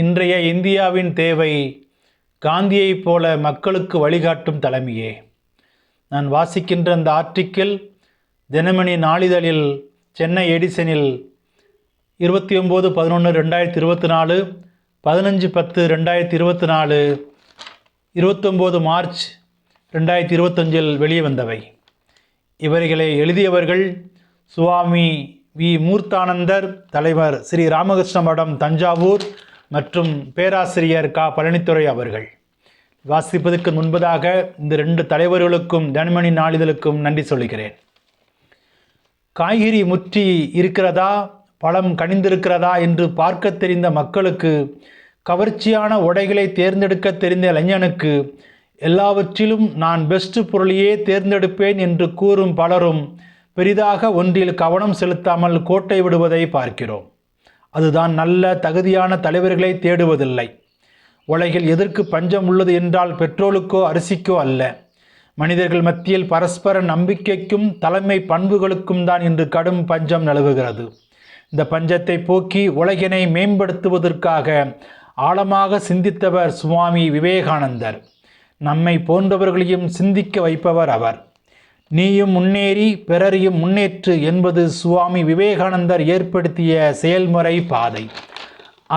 இன்றைய இந்தியாவின் தேவை காந்தியைப் போல மக்களுக்கு வழிகாட்டும் தலைமையே. நான் வாசிக்கின்ற அந்த ஆர்டிக்கிள் தினமணி நாளிதழில் சென்னை எடிசனில் இருபத்தி ஒம்பது பதினொன்று ரெண்டாயிரத்தி இருபத்தி நாலு பதினஞ்சு பத்து ரெண்டாயிரத்தி இருபத்தி நாலு இருபத்தொம்போது மார்ச் ரெண்டாயிரத்தி இருபத்தஞ்சில் வெளியே வந்தவை. இவர்களை எழுதியவர்கள் சுவாமி வி மூர்த்தானந்தர் தலைவர் ஸ்ரீ ராமகிருஷ்ண மடம் தஞ்சாவூர் மற்றும் பேராசிரியர் கா. பழனித்துறை அவர்கள். வாசிப்பதற்கு முன்பதாக இந்த ரெண்டு தலைவர்களுக்கும் தனிமணி நாளிதழுக்கும் நன்றி சொல்கிறேன் காய்கறி முற்றி இருக்கிறதா? பழம் கனிந்திருக்கிறதா? என்று பார்க்க தெரிந்த மக்களுக்கு கவர்ச்சியான உடைகளை தேர்ந்தெடுக்க தெரிந்த இளைஞனுக்கு எல்லாவற்றிலும் நான் பெஸ்ட் பொருளையே தேர்ந்தெடுப்பேன் என்று கூறும் பலரும் பெரிதாக ஒன்றில் கவனம் செலுத்தாமல் கோட்டை விடுவதை பார்க்கிறோம். அதுதான் நல்ல தகுதியான தலைவர்களை தேடுவதில்லை. உலகில் எதற்கு பஞ்சம் உள்ளது என்றால் பெட்ரோலுக்கோ அரிசிக்கோ அல்ல. மனிதர்கள் மத்தியில் பரஸ்பர நம்பிக்கைக்கும் தலைமை பண்புகளுக்கும் தான் இன்று கடும் பஞ்சம் நிலவுகிறது. இந்த பஞ்சத்தை போக்கி உலகினை மேம்படுத்துவதற்காக ஆழமாக சிந்தித்தவர் சுவாமி விவேகானந்தர். நம்மை போன்றவர்களையும் சிந்திக்க வைப்பவர் அவர். நீயும் முன்னேறி பிறரையும் முன்னேற்று என்பது சுவாமி விவேகானந்தர் ஏற்படுத்திய செயல்முறை பாதை.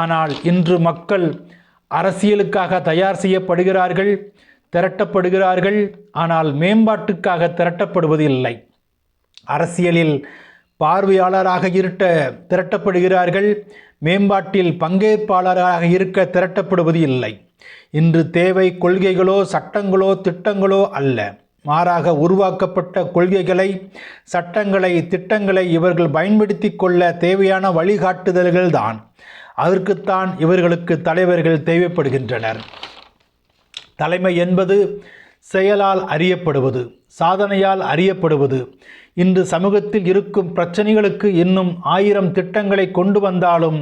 ஆனால் இன்று மக்கள் அரசியலுக்காக தயார் செய்யப்படுகிறார்கள் திரட்டப்படுகிறார்கள் ஆனால் மேம்பாட்டுக்காக திரட்டப்படுவது இல்லை அரசியலில் பார்வையாளராக இருட்ட திரட்டப்படுகிறார்கள் மேம்பாட்டில் பங்கேற்பாளராக இருக்க திரட்டப்படுவது இல்லை இன்று தேவை கொள்கைகளோ சட்டங்களோ திட்டங்களோ அல்ல. மாறாக உருவாக்கப்பட்ட கொள்கைகளை சட்டங்களை திட்டங்களை இவர்கள் பயன்படுத்தி கொள்ள தேவையான வழிகாட்டுதல்கள் தான் அதற்குத்தான் இவர்களுக்கு தலைவர்கள் தேவைப்படுகின்றனர். தலைமை என்பது செயலால் அறியப்படுவது சாதனையால் அறியப்படுவது. இன்று சமூகத்தில் இருக்கும் பிரச்சனைகளுக்கு இன்னும் ஆயிரம் திட்டங்களை கொண்டு வந்தாலும்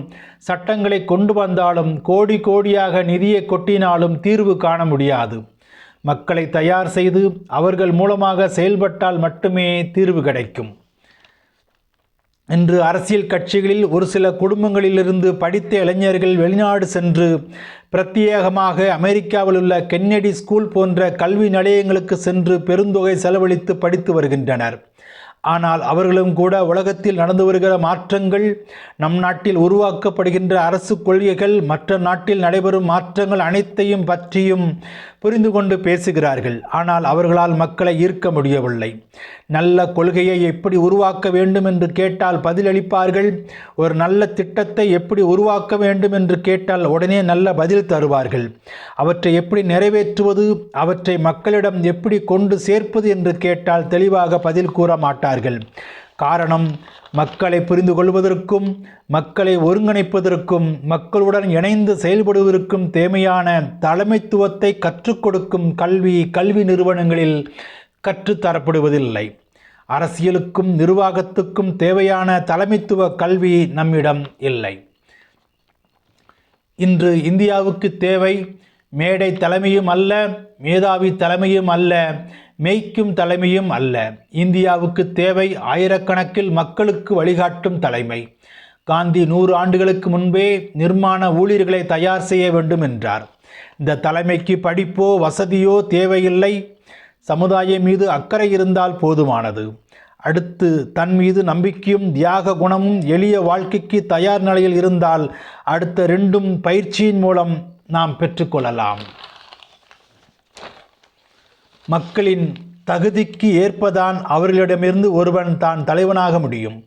சட்டங்களை கொண்டு வந்தாலும் கோடி கோடியாக நிதியை கொட்டினாலும் தீர்வு காண முடியாது. மக்களை தயார் செய்து அவர்கள் மூலமாக செயல்பட்டால் மட்டுமே தீர்வு கிடைக்கும். இன்று அரசியல் கட்சிகளில் ஒரு சில குடும்பங்களிலிருந்து படித்த இளைஞர்கள் வெளிநாடு சென்று பிரத்யேகமாக அமெரிக்காவில் உள்ள கென்னடி ஸ்கூல் போன்ற கல்வி நிலையங்களுக்கு சென்று பெருந்தொகை செலவழித்து படித்து வருகின்றனர். ஆனால் அவர்களும் கூட உலகத்தில் நடந்து வருகிற மாற்றங்கள் நம் நாட்டில் உருவாக்கப்படுகின்ற அரசு கொள்கைகள் மற்ற நாட்டில் நடைபெறும் மாற்றங்கள் அனைத்தையும் பற்றியும் புரிந்து கொண்டு பேசுகிறார்கள். ஆனால் அவர்களால் மக்களை ஈர்க்க முடியவில்லை. நல்ல கொள்கையை எப்படி உருவாக்க வேண்டும் என்று கேட்டால் பதிலளிப்பார்கள். ஒரு நல்ல திட்டத்தை எப்படி உருவாக்க வேண்டும் என்று கேட்டால் உடனே நல்ல பதில் தருவார்கள். அவற்றை எப்படி நிறைவேற்றுவது? அவற்றை மக்களிடம் எப்படி கொண்டு சேர்ப்பது என்று கேட்டால் தெளிவாக பதில் கூற மாட்டார்கள். காரணம் மக்களை புரிந்து கொள்வதற்கும் மக்களை ஒருங்கிணைப்பதற்கும் மக்களுடன் இணைந்து செயல்படுவதற்கும் தேவையான தலைமைத்துவத்தை கற்றுக் கொடுக்கும் கல்வி கல்வி நிறுவனங்களில் கற்றுத்தரப்படுவதில்லை அரசியலுக்கும் நிர்வாகத்துக்கும் தேவையான தலைமைத்துவ கல்வி நம்மிடம் இல்லை. இன்று இந்தியாவுக்கு தேவை மேடை தலைமையும் அல்ல மேதாவி தலைமையும் அல்ல மேய்க்கும் தலைமையும் அல்ல. இந்தியாவுக்கு தேவை ஆயிரக்கணக்கில் மக்களுக்கு வழிகாட்டும் தலைமை. காந்தி நூறு ஆண்டுகளுக்கு முன்பே நிர்மாண ஊழியர்களை தயார் செய்ய வேண்டும் என்றார். இந்த தலைமைக்கு படிப்போ வசதியோ தேவையில்லை. சமுதாயம் மீது அக்கறை இருந்தால் போதுமானது. அடுத்து தன் மீது நம்பிக்கையும் தியாக குணமும் எளிய வாழ்க்கைக்கு தயார் நிலையில் இருந்தால் அடுத்த ரெண்டும் பயிற்சியின் மூலம் நாம் பெற்றுக்கொள்ளலாம் மக்களின் தகுதிக்கு ஏற்பதான் அவர்களிடமிருந்து ஒருவன் தான் தலைவனாக முடியும்.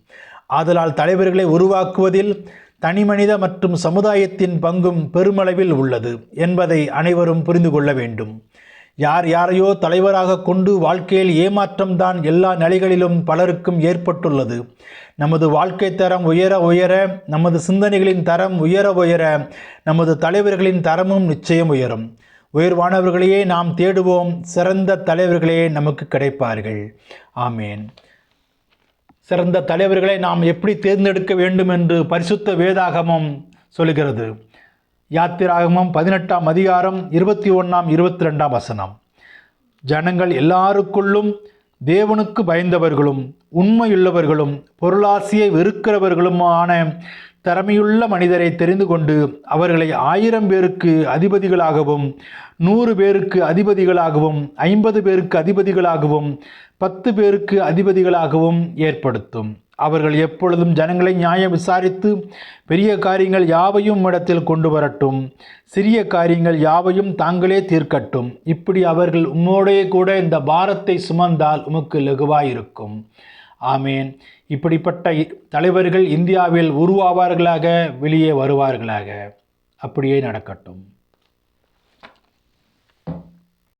ஆதலால் தலைவர்களை உருவாக்குவதில் தனிமனித மற்றும் சமுதாயத்தின் பங்கும் பெருமளவில் உள்ளது என்பதை அனைவரும் புரிந்து கொள்ள வேண்டும். யார் யாரையோ தலைவராக கொண்டு வாழ்க்கையில் ஏமாற்றம்தான் எல்லா நிலைகளிலும் பலருக்கும் ஏற்பட்டுள்ளது. நமது வாழ்க்கை தரம் உயர உயர நமது சிந்தனைகளின் தரம் உயர உயர நமது தலைவர்களின் தரமும் நிச்சயம் உயரும். உயர்வானவர்களையே நாம் தேடுவோம். சிறந்த தலைவர்களே நமக்கு கிடைப்பார்கள். ஆமேன். சிறந்த தலைவர்களை நாம் எப்படி தேர்ந்தெடுக்க வேண்டும் என்று பரிசுத்த வேதாகமம் சொல்கிறது. யாத்திராகமம் பதினெட்டாம் அதிகாரம் இருபத்தி ஒன்றாம் இருபத்தி ரெண்டாம் வசனம். ஜனங்கள் எல்லாருக்குள்ளும் தேவனுக்கு பயந்தவர்களும் உண்மையுள்ளவர்களும் பொருளாசியை வெறுக்கிறவர்களுமான திறமையுள்ள மனிதரை தெரிந்து கொண்டு அவர்களை ஆயிரம் பேருக்கு அதிபதிகளாகவும் நூறு பேருக்கு அதிபதிகளாகவும் ஐம்பது பேருக்கு அதிபதிகளாகவும் பத்து பேருக்கு அதிபதிகளாகவும் ஏற்படுத்தும். அவர்கள் எப்பொழுதும் ஜனங்களை நியாயம் விசாரித்து பெரிய காரியங்கள் யாவையும் இடத்தில் கொண்டு வரட்டும். சிறிய காரியங்கள் யாவையும் தாங்களே தீர்க்கட்டும். இப்படி அவர்கள் உம்மோடையே கூட இந்த பாரத்தை சுமந்தால் உமக்கு லகுவாயிருக்கும். ஆமேன். இப்படிப்பட்ட இ- தலைவர்கள் இந்தியாவில் உருவாவார்களாக வெளியே வருவார்களாக. அப்படியே நடக்கட்டும்.